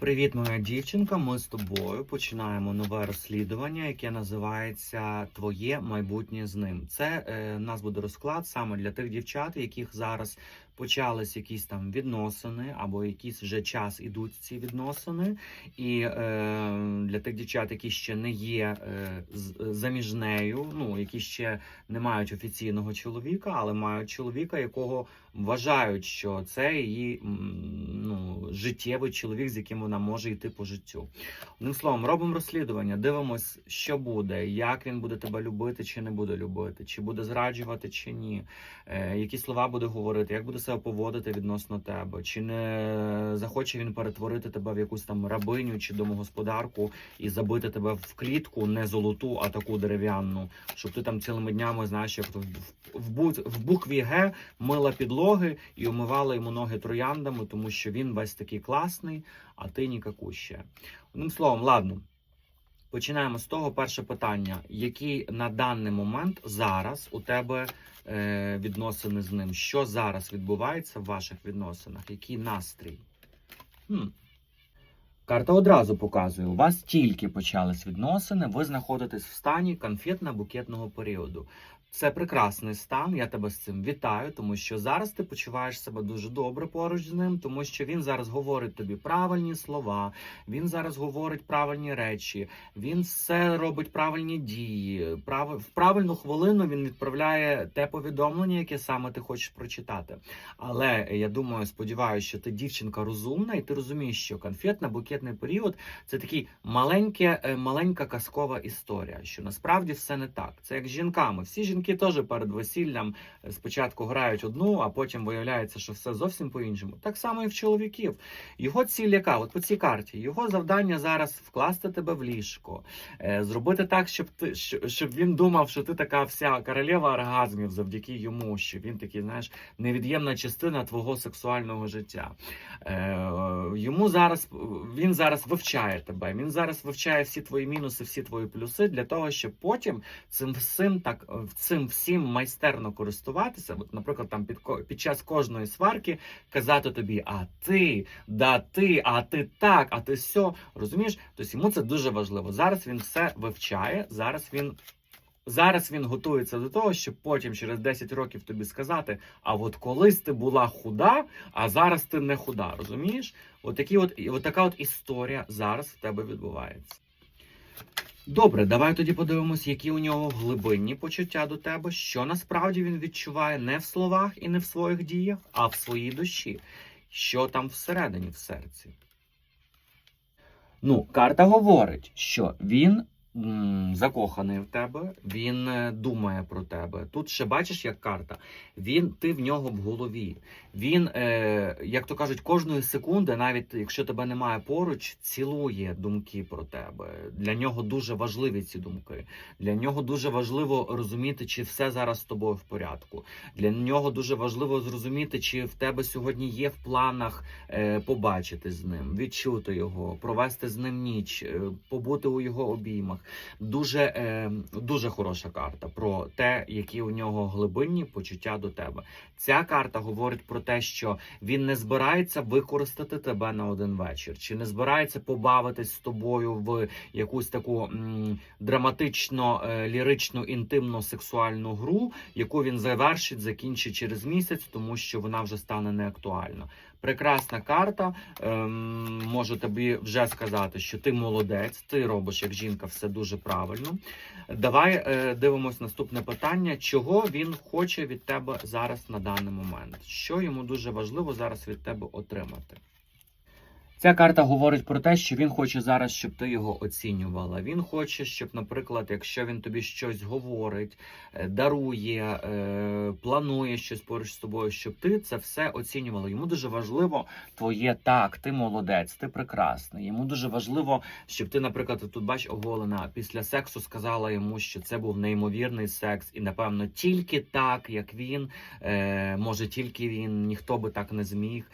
Привіт, моя дівчинка. Ми з тобою починаємо нове розслідування, яке називається Твоє майбутнє з ним. Це е, нас буде розклад саме для тих дівчат, яких зараз почались якісь там відносини, або якийсь вже час ідуть ці відносини. І е, для тих дівчат, які ще не є е, з- заміж нею, ну які ще не мають офіційного чоловіка, але мають чоловіка, якого вважають, що це її ну, життєвий чоловік, з яким вона може йти по життю. Одним словом, робимо розслідування, дивимось, що буде, як він буде тебе любити чи не буде любити, чи буде зраджувати, чи ні, е, які слова буде говорити, як буде себе поводити відносно тебе, чи не захоче він перетворити тебе в якусь там рабиню чи домогосподарку і забити тебе в клітку, не золоту, а таку дерев'яну, щоб ти там цілими днями, знаєш, як в, в, в букві Г мила підлоги і умивала йому ноги трояндами, тому що він весь такий класний, а ти нікакуще. Одним словом, ладно. Починаємо з того перше питання. Які на даний момент зараз у тебе е, відносини з ним? Що зараз відбувається в ваших відносинах? Який настрій? Хм. Карта одразу показує, у вас тільки почались відносини, ви знаходитесь в стані конфетно-букетного періоду. Це прекрасний стан. Я тебе з цим вітаю, тому що зараз ти почуваєш себе дуже добре поруч з ним, тому що він зараз говорить тобі правильні слова, він зараз говорить правильні речі, він все робить правильні дії. Прав... В правильну хвилину він відправляє те повідомлення, яке саме ти хочеш прочитати. Але я думаю, сподіваюся, що ти дівчинка розумна, і ти розумієш, що конфетно-букетний період це такий маленьке, е, маленька казкова історія, що насправді все не так. Це як з жінками. Всі жінки теж перед весіллям е, спочатку грають одну, а потім виявляється, що все зовсім по-іншому. Так само і в чоловіків. Його ціль яка? От по цій карті. Його завдання зараз вкласти тебе в ліжко, е, зробити так, щоб ти щоб він думав, що ти така вся королева оргазмів завдяки йому, що він такий, знаєш, невід'ємна частина твого сексуального життя. Е, йому зараз він зараз вивчає тебе. Він зараз вивчає всі твої мінуси, всі твої плюси для того, щоб потім цим всім так цим всім майстерно користуватися. От, наприклад, там під під час кожної сварки казати тобі: а ти, да ти, а ти так, а ти сьо. Розумієш? Тобто йому це дуже важливо. Зараз він все вивчає. Зараз він. Зараз він готується до того, щоб потім через 10 років тобі сказати: а от колись ти була худа, а зараз ти не худа, розумієш? От, такі от, от така от історія зараз в тебе відбувається. Добре, давай тоді подивимось, які у нього глибинні почуття до тебе, що насправді він відчуває не в словах і не в своїх діях, а в своїй душі. Що там всередині в серці. Ну, карта говорить, що він закоханий в тебе, він е, думає про тебе. Тут ще бачиш, як карта. Він, ти в нього в голові. Він, е, як то кажуть, кожної секунди, навіть якщо тебе немає поруч, цілує думки про тебе. Для нього дуже важливі ці думки. Для нього дуже важливо розуміти, чи все зараз з тобою в порядку. Для нього дуже важливо зрозуміти, чи в тебе сьогодні є в планах е, побачити з ним, відчути його, провести з ним ніч, е, побути у його обіймах. Дуже, е, дуже хороша карта про те, які у нього глибинні почуття до тебе. Ця карта говорить про те, що він не збирається використати тебе на один вечір, чи не збирається побавитись з тобою в якусь таку м, драматично е, ліричну інтимну сексуальну гру, яку він завершить, закінчить через місяць, тому що вона вже стане неактуальна. Прекрасна карта. Ем, можу тобі вже сказати, що ти молодець, ти робиш як жінка все дуже правильно. Давай е, дивимось наступне питання: чого він хоче від тебе зараз на даний момент? Що йому дуже важливо зараз від тебе отримати? Ця карта говорить про те, що він хоче зараз, щоб ти його оцінювала. Він хоче, щоб, наприклад, якщо він тобі щось говорить, е, дарує, е, планує щось поруч з тобою, щоб ти це все оцінювала. Йому дуже важливо твоє так, ти молодець, ти прекрасний. Йому дуже важливо, щоб ти, наприклад, тут бач оголена після сексу сказала йому, що це був неймовірний секс, і напевно тільки так, як він, е, може тільки він, ніхто би так не зміг.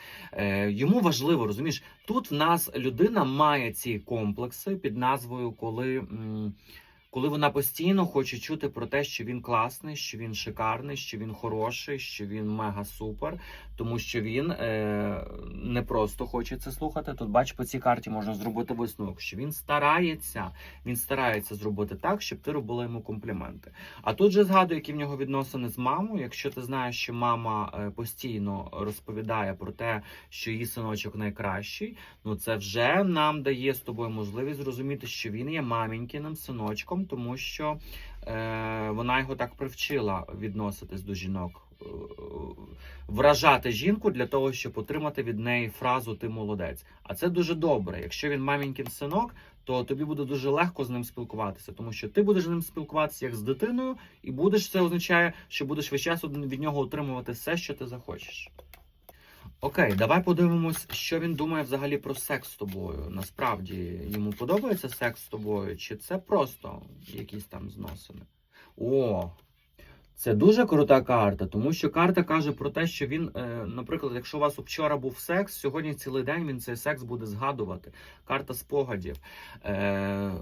Йому важливо, розумієш, тут в нас людина має ці комплекси під назвою, коли. м, коли вона постійно хоче чути про те, що він класний, що він шикарний, що він хороший, що він мега супер, тому що він е, не просто хоче це слухати. Тут бач, по цій карті можна зробити висновок, що він старається, він старається зробити так, щоб ти робила йому компліменти. А тут же згадую, які в нього відносини з мамою. Якщо ти знаєш, що мама е, постійно розповідає про те, що її синочок найкращий, ну це вже нам дає з тобою можливість зрозуміти, що він є мамінькиним синочком, тому що е, вона його так привчила відноситись до жінок. е, Вражати жінку для того, щоб отримати від неї фразу Ти молодець. А це дуже добре. Якщо він мамінькин синок, то тобі буде дуже легко з ним спілкуватися, тому що ти будеш з ним спілкуватися як з дитиною, і будеш це означає, що будеш весь час від нього отримувати все, що ти захочеш. Окей, давай подивимось, що він думає взагалі про секс з тобою. Насправді йому подобається секс з тобою, чи це просто якісь там зносини? О, це дуже крута карта, тому що карта каже про те, що він, е, наприклад, якщо у вас вчора був секс, сьогодні цілий день він цей секс буде згадувати. Карта спогадів. Е,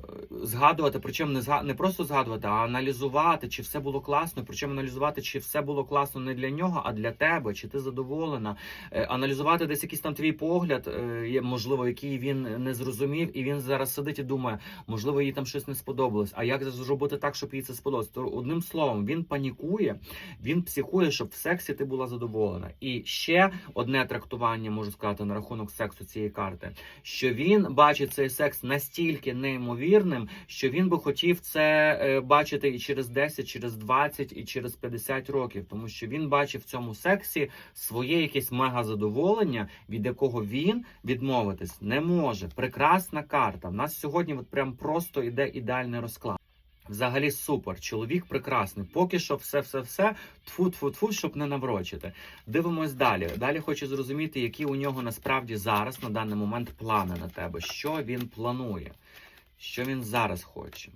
згадувати, причому не зга... не просто згадувати, а аналізувати, чи все було класно. Причому аналізувати, чи все було класно не для нього, а для тебе, чи ти задоволена. Е, аналізувати десь якийсь там твій погляд, можливо, який він не зрозумів, і він зараз сидить і думає, можливо, їй там щось не сподобалось. А як зробити так, щоб їй це сподобалось? То одним словом, він панікує, він психує, щоб в сексі ти була задоволена. І ще одне трактування можу сказати на рахунок сексу цієї карти, що він бачить цей секс настільки неймовірним, що він би хотів це е, бачити і через 10, через 20, і через 50 років, тому що він бачив в цьому сексі своє якесь мега задоволення, від якого він відмовитись не може. Прекрасна карта. В нас сьогодні от прям просто іде ідеальний розклад. Взагалі супер, чоловік прекрасний. Поки що все, все, все тфу тфу тфу щоб не наврочити. Дивимось далі. Далі хочу зрозуміти, які у нього насправді зараз на даний момент плани на тебе. Що він планує, що він зараз хоче.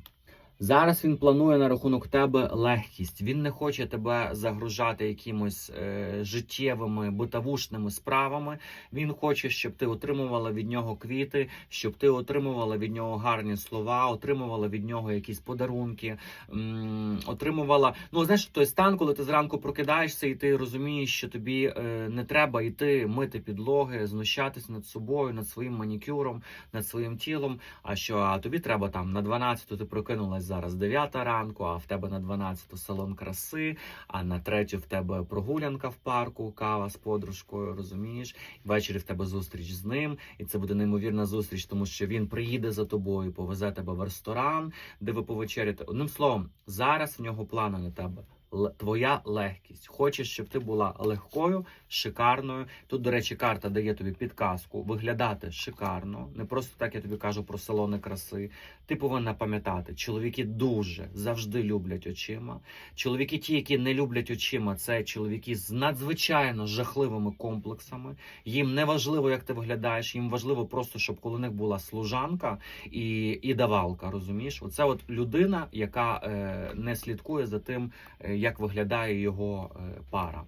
Зараз він планує на рахунок тебе легкість. Він не хоче тебе загружати якимось е, життєвими битавушними справами. Він хоче, щоб ти отримувала від нього квіти, щоб ти отримувала від нього гарні слова, отримувала від нього якісь подарунки, м, отримувала. Ну знаєш, той стан, коли ти зранку прокидаєшся, і ти розумієш, що тобі е, не треба йти мити підлоги, знущатись над собою, над своїм манікюром, над своїм тілом. А що а тобі треба там на 12 ти прокинулась зараз 9 ранку, а в тебе на 12 салон краси, а на третю в тебе прогулянка в парку, кава з подружкою, розумієш? Ввечері в тебе зустріч з ним, і це буде неймовірна зустріч, тому що він приїде за тобою, повезе тебе в ресторан, де ви повечеряєте. Одним словом, зараз в нього плани на тебе. Твоя легкість. Хочеш, щоб ти була легкою, шикарною. Тут, до речі, карта дає тобі підказку виглядати шикарно. Не просто так я тобі кажу про салони краси. Ти повинна пам'ятати, чоловіки дуже завжди люблять очима. Чоловіки, ті, які не люблять очима, це чоловіки з надзвичайно жахливими комплексами. Їм не важливо, як ти виглядаєш, їм важливо просто, щоб коло них була служанка і, і давалка. Розумієш? Оце от людина, яка е, не слідкує за тим, е, як виглядає його е, пара.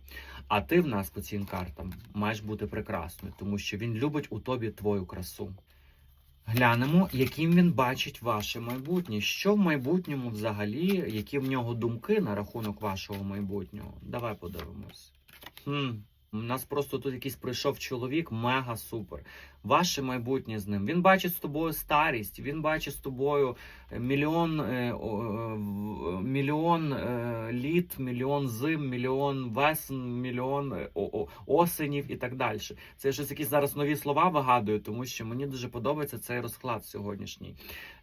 А ти в нас по цим картам маєш бути прекрасною, тому що він любить у тобі твою красу. Глянемо, яким він бачить ваше майбутнє. Що в майбутньому взагалі, які в нього думки на рахунок вашого майбутнього? Давай подивимось. Хм. У нас просто тут якийсь прийшов чоловік, мега супер. Ваше майбутнє з ним. Він бачить з тобою старість, він бачить з тобою е, мільйон, е, е, мільйон літ, мільйон зим, мільйон весен, мільйон осенів і так далі. Це я щось якісь зараз нові слова вигадую, тому що мені дуже подобається цей розклад сьогоднішній.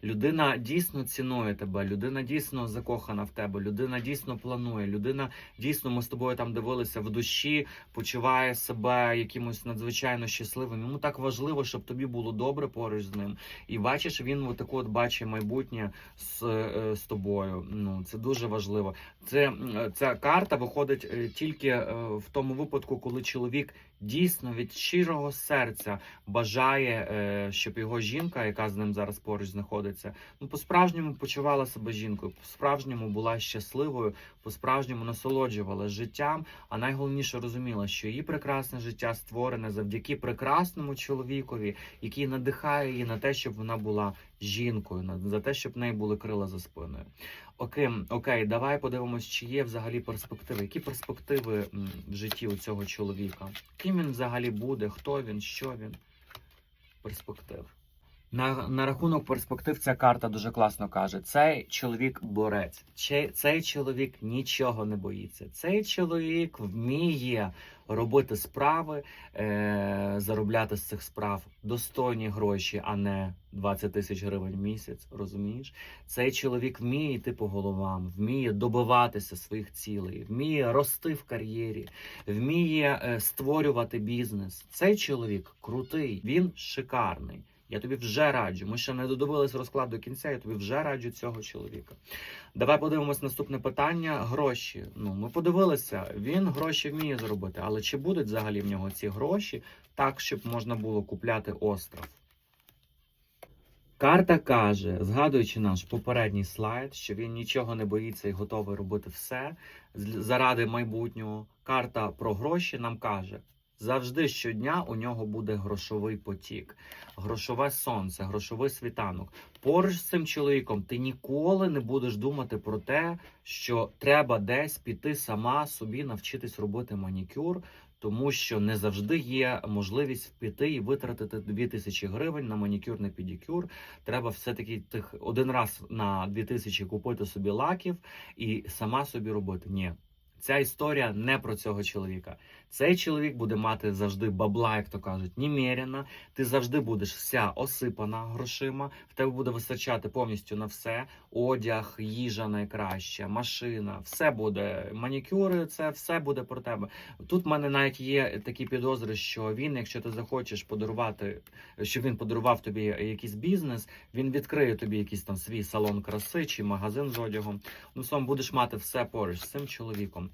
Людина дійсно цінує тебе, людина дійсно закохана в тебе, людина дійсно планує, людина дійсно ми з тобою там дивилися в душі, почуває себе якимось надзвичайно щасливим. Йому так важливо, щоб тобі було добре поруч з ним. І бачиш, він отаку от бачить майбутнє з, е, з тобою. Ну це дуже важливо. Це ця карта виходить е, тільки е, в тому випадку, коли чоловік дійсно від щирого серця бажає, е, щоб його жінка, яка з ним зараз поруч знаходиться, ну по-справжньому почувала себе жінкою, по-справжньому була щасливою, по-справжньому насолоджувалася життям. А найголовніше розуміла, що її прекрасне життя створене завдяки прекрасному чоловікові, який надихає її на те, щоб вона була жінкою, за те, щоб в неї були крила за спиною. Окей, окей, давай подивимось, чи є взагалі перспективи. Які перспективи в житті у цього чоловіка? Ким він взагалі буде? Хто він? Що він? Перспектив. На, на рахунок перспектив ця карта дуже класно каже: цей чоловік борець, цей чоловік нічого не боїться. Цей чоловік вміє робити справи, е, заробляти з цих справ достойні гроші, а не 20 тисяч гривень в місяць. Розумієш? Цей чоловік вміє йти по головам, вміє добиватися своїх цілей, вміє рости в кар'єрі, вміє е, створювати бізнес. Цей чоловік крутий, він шикарний. Я тобі вже раджу. Ми ще не додивились розклад до кінця. Я тобі вже раджу цього чоловіка. Давай подивимось наступне питання. Гроші. Ну, ми подивилися, він гроші вміє зробити, але чи будуть взагалі в нього ці гроші так, щоб можна було купляти остров? Карта каже, згадуючи наш попередній слайд, що він нічого не боїться і готовий робити все заради майбутнього. Карта про гроші нам каже. Завжди щодня у нього буде грошовий потік, грошове сонце, грошовий світанок. Поруч з цим чоловіком ти ніколи не будеш думати про те, що треба десь піти сама собі навчитись робити манікюр, тому що не завжди є можливість піти і витратити 2000 гривень на манікюрний педикюр. Треба все-таки тих один раз на 2000 купити собі лаків і сама собі робити. Ні. Ця історія не про цього чоловіка. Цей чоловік буде мати завжди бабла, як то кажуть, немерено. Ти завжди будеш вся осипана грошима. В тебе буде вистачати повністю на все: одяг, їжа найкраща, машина, все буде. Манікюри, це все буде про тебе. Тут в мене навіть є такі підозри, що він, якщо ти захочеш подарувати, щоб він подарував тобі якийсь бізнес, він відкриє тобі якийсь там свій салон краси чи магазин з одягом. Ну сам будеш мати все поруч з цим чоловіком.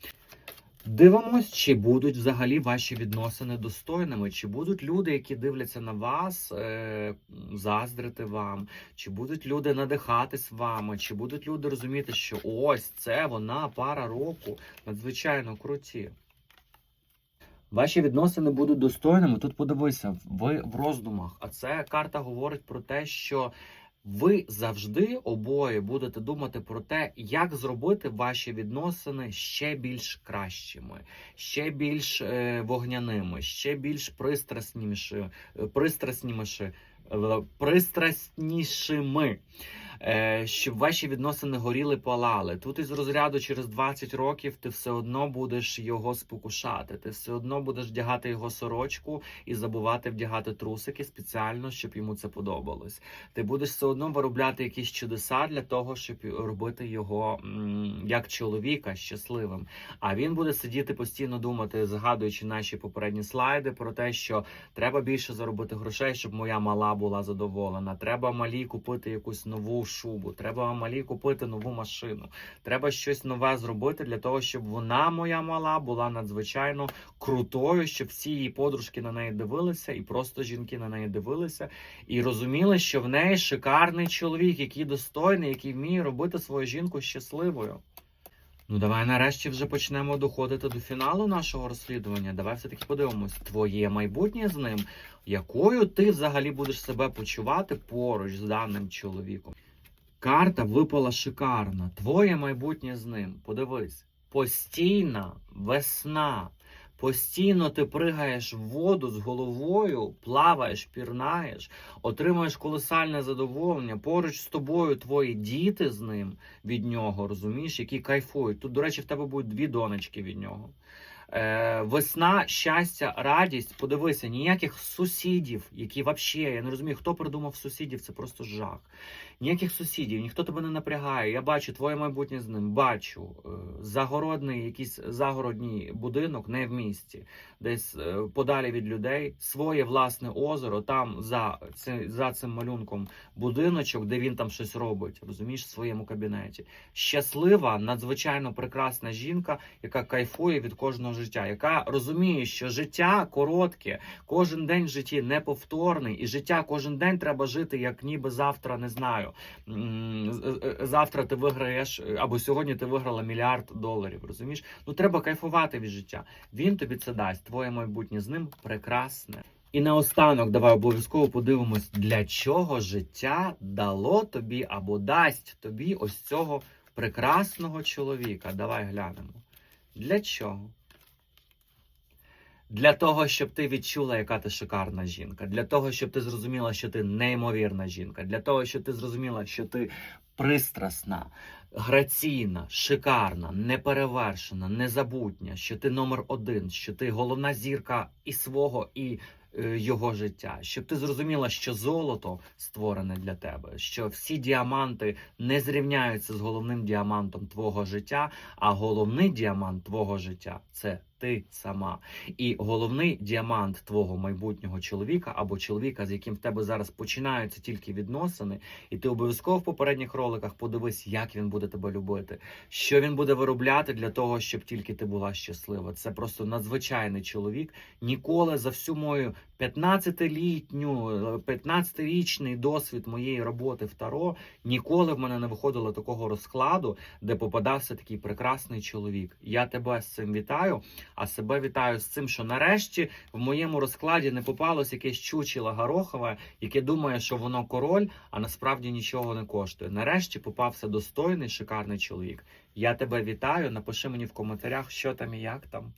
Дивимось, чи будуть взагалі ваші відносини достойними, чи будуть люди, які дивляться на вас, е, заздрити вам, чи будуть люди надихатись вами, чи будуть люди розуміти, що ось це вона пара року, надзвичайно круті. Ваші відносини будуть достойними. Тут подивися, ви в роздумах. А це карта говорить про те, що ви завжди обоє будете думати про те, як зробити ваші відносини ще більш кращими, ще більш е, вогняними, ще більш пристраснішими, пристраснішими, пристраснішими. Е, щоб ваші відносини горіли, палали. Тут із розряду через 20 років ти все одно будеш його спокушати. Ти все одно будеш вдягати його сорочку і забувати вдягати трусики спеціально, щоб йому це подобалось. Ти будеш все одно виробляти якісь чудеса для того, щоб робити його як чоловіка щасливим. А він буде сидіти постійно думати, згадуючи наші попередні слайди, про те, що треба більше заробити грошей, щоб моя мала була задоволена. Треба малій купити якусь нову шубу, треба малій купити нову машину. Треба щось нове зробити для того, щоб вона, моя мала, була надзвичайно крутою, щоб всі її подружки на неї дивилися, і просто жінки на неї дивилися, і розуміли, що в неї шикарний чоловік, який достойний, який вміє робити свою жінку щасливою. Ну, давай нарешті вже почнемо доходити до фіналу нашого розслідування. Давай все-таки подивимось, твоє майбутнє з ним, якою ти взагалі будеш себе почувати поруч з даним чоловіком. Карта випала шикарна. Твоє майбутнє з ним. Подивись, постійна весна. Постійно ти пригаєш в воду з головою, плаваєш, пірнаєш, отримуєш колосальне задоволення. Поруч з тобою твої діти з ним від нього, розумієш, які кайфують. Тут, до речі, в тебе будуть дві донечки від нього. Е, весна, щастя, радість. Подивися, ніяких сусідів, які взагалі, я не розумію, хто придумав сусідів, це просто жах. Ніяких сусідів, ніхто тебе не напрягає. Я бачу твоє майбутнє з ним. Бачу е, загородний, якийсь загородній будинок, не в місті, десь е, подалі від людей, своє власне озеро. Там за, за цим малюнком будиночок, де він там щось робить, розумієш, в своєму кабінеті. Щаслива, надзвичайно прекрасна жінка, яка кайфує від кожного життя, яка розуміє, що життя коротке, кожен день в житті неповторний, і життя кожен день треба жити, як ніби завтра не знаю. з- е, Завтра ти виграєш, е, або сьогодні ти виграла мільярд доларів. Розумієш? Ну треба кайфувати від життя. Він тобі це дасть. Твоє майбутнє з ним прекрасне. І наостанок давай обов'язково подивимось, для чого життя дало тобі або дасть тобі ось цього прекрасного чоловіка. Давай глянемо. Для чого? Для того, щоб ти відчула, яка ти шикарна жінка, для того, щоб ти зрозуміла, що ти неймовірна жінка, для того, щоб ти зрозуміла, що ти пристрасна, граційна, шикарна, неперевершена, незабутня, що ти номер один, що ти головна зірка і свого, і е, його життя, щоб ти зрозуміла, що золото створене для тебе, що всі діаманти не зрівняються з головним діамантом твого життя, а головний діамант твого життя це ти сама. І головний діамант твого майбутнього чоловіка або чоловіка, з яким в тебе зараз починаються тільки відносини, і ти обов'язково в попередніх роликах подивись, як він буде тебе любити, що він буде виробляти для того, щоб тільки ти була щаслива. Це просто надзвичайний чоловік. Ніколи за всю мою 15-літню, е, 15-річний досвід моєї роботи в Таро ніколи в мене не виходило такого розкладу, де попадався такий прекрасний чоловік. Я тебе з цим вітаю, а себе вітаю з цим, що нарешті в моєму розкладі не попалось якесь чучело горохове, яке думає, що воно король, а насправді нічого не коштує. Нарешті попався достойний, шикарний чоловік. Я тебе вітаю. Напиши мені в коментарях, що там і як там.